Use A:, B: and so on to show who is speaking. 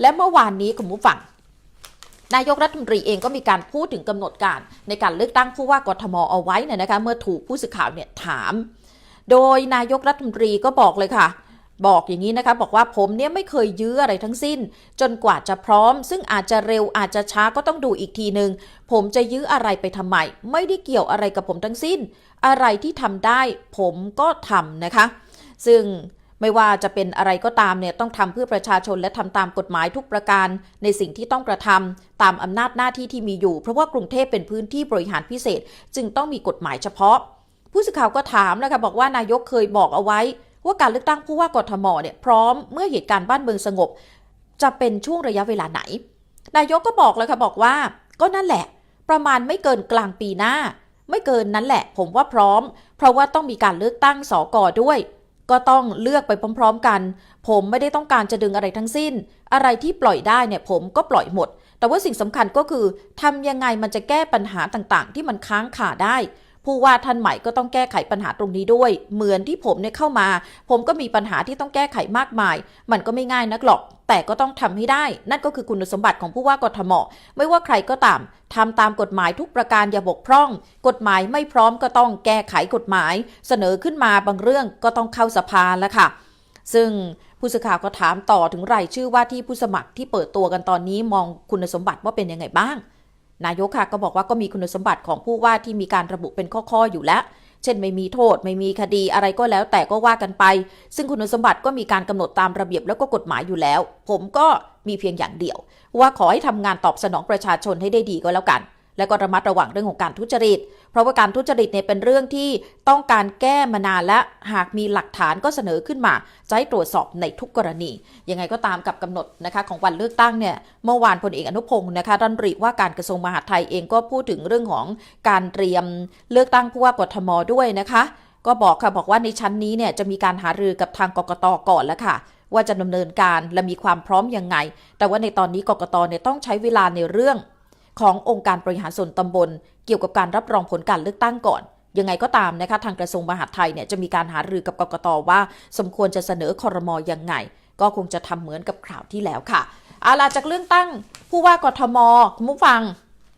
A: และเมื่อวานนี้คุณผู้ฟังนายกรัฐมนตรีเองก็มีการพูดถึงกำหนดการในการเลือกตั้งผู้ว่ากทมเอาไว้เนี่ยนะคะเมื่อถูกผู้สื่อข่าวเนี่ยถาม โดยนายกรัฐมนตรีก็บอกเลยค่ะ บอกอย่างนี้นะคะบอกว่าผมเนี่ยไม่เคยยื้ออะไรทั้งสิ้น จนกว่าจะพร้อม ซึ่งอาจจะเร็วอาจจะช้าก็ต้องดูอีกทีหนึ่งผมจะยื้ออะไรไปทำไม ไม่ได้เกี่ยวอะไรกับผมทั้งสิ้น อะไรที่ทำได้ ผมก็ทำนะคะ ซึ่ง ไม่ว่าจะเป็นอะไรก็ตามเนี่ยต้องทำเพื่อประชาชนและทำตามกฎหมายทุกประการ ในสิ่งที่ต้องกระทำตามอำนาจหน้าที่ที่มีอยู่ เพราะว่ากรุงเทพเป็นพื้นที่บริหารพิเศษ จึงต้องมีกฎหมายเฉพาะ ผู้สื่อข่าวก็ถามนะคะบอกว่านายกเคยบอกเอาไว้ ว่าการเลือกตั้งผู้ว่ากทมเนี่ยพร้อมเมื่อเหตุการณ์บ้านเมืองสงบ จะเป็นช่วงระยะเวลาไหน นายกก็บอกเลยค่ะบอกว่า ก็นั่นแหละ ประมาณไม่เกินกลางปีหน้า ไม่เกินนั้นแหละ ผมว่าพร้อม เพราะว่าต้องมีการเลือกตั้งสอกอด้วย ก็ต้องเลือกไปพร้อม ๆ กัน ผมไม่ได้ต้องการจะดึงอะไรทั้งสิ้น อะไรที่ปล่อยได้เนี่ยผมก็ปล่อยหมด แต่ว่าสิ่งสำคัญก็คือทำยังไงมันจะแก้ปัญหาต่างๆ ที่มันค้างคาได้ ผู้ว่าท่านใหม่ก็ต้องแก้ไขปัญหาตรงนี้ด้วย เหมือนที่ผมเนี่ยเข้ามา ผมก็มีปัญหาที่ต้องแก้ไขมากมาย มันก็ไม่ง่ายนักหรอก แต่ก็ต้องทำให้ได้ นั่นก็คือคุณสมบัติของผู้ว่ากทม ไม่ว่าใครก็ตามทำตามกฎหมายทุกประการอย่าบกพร่อง กฎหมายไม่พร้อมก็ต้องแก้ไขกฎหมาย เสนอขึ้นมาบางเรื่องก็ต้องเข้าสภาแล้วค่ะ ซึ่งผู้สื่อข่าวก็ถามต่อถึงรายชื่อว่าที่ผู้สมัครที่เปิดตัวกันตอนนี้มองคุณสมบัติว่าเป็นยังไงบ้าง นายกค่ะก็บอกว่าก็มีคุณสมบัติของผู้ว่าที่มีการระบุเป็นข้อๆอยู่แล้ว เช่นไม่มีโทษ ไม่มีคดีอะไรก็แล้ว แต่ก็ว่ากันไป ซึ่งคุณสมบัติก็มีการกำหนดตามระเบียบแล้วก็กฎหมายอยู่แล้ว ผมก็มีเพียงอย่างเดียว ว่าขอให้ทำงานตอบสนองประชาชนให้ได้ดีก็แล้วกัน และก็ระมัดระวังเรื่องของการทุจริต เพราะว่าการทุจริตเนี่ยเป็นเรื่องที่ต้องการแก้มานานและหากมีหลักฐานก็เสนอขึ้นมาจะให้ตรวจสอบในทุกกรณี ยังไงก็ตามกับกำหนดนะคะของวันเลือกตั้งเนี่ยเมื่อวานพลเอกอนุพงศ์นะคะรัฐมนตรีว่าการกระทรวงมหาดไทยเองก็พูดถึงเรื่องของการเตรียมเลือกตั้งผู้ว่ากทมด้วยนะคะก็บอกค่ะบอกว่าในชั้นนี้เนี่ยจะมีการหารือกับทางกกตก่อนแล้วค่ะ ว่าจะดำเนินการและมีความพร้อมยังไง แต่ว่าในตอนนี้กกตเนี่ยต้องใช้เวลาในเรื่อง ขององค์การบริหารส่วนตำบล เกี่ยวกับการรับรองผลการเลือกตั้งก่อน ยังไงก็ตามนะคะทางกระทรวงมหาดไทยเนี่ยจะมีการหารือกับกกตว่า สมควรจะเสนอคอรมอยังไง ก็คงจะทำเหมือนกับข่าวที่แล้วค่ะอาลาจากเรื่องตั้งผู้ว่ากทมคุณผู้ฟัง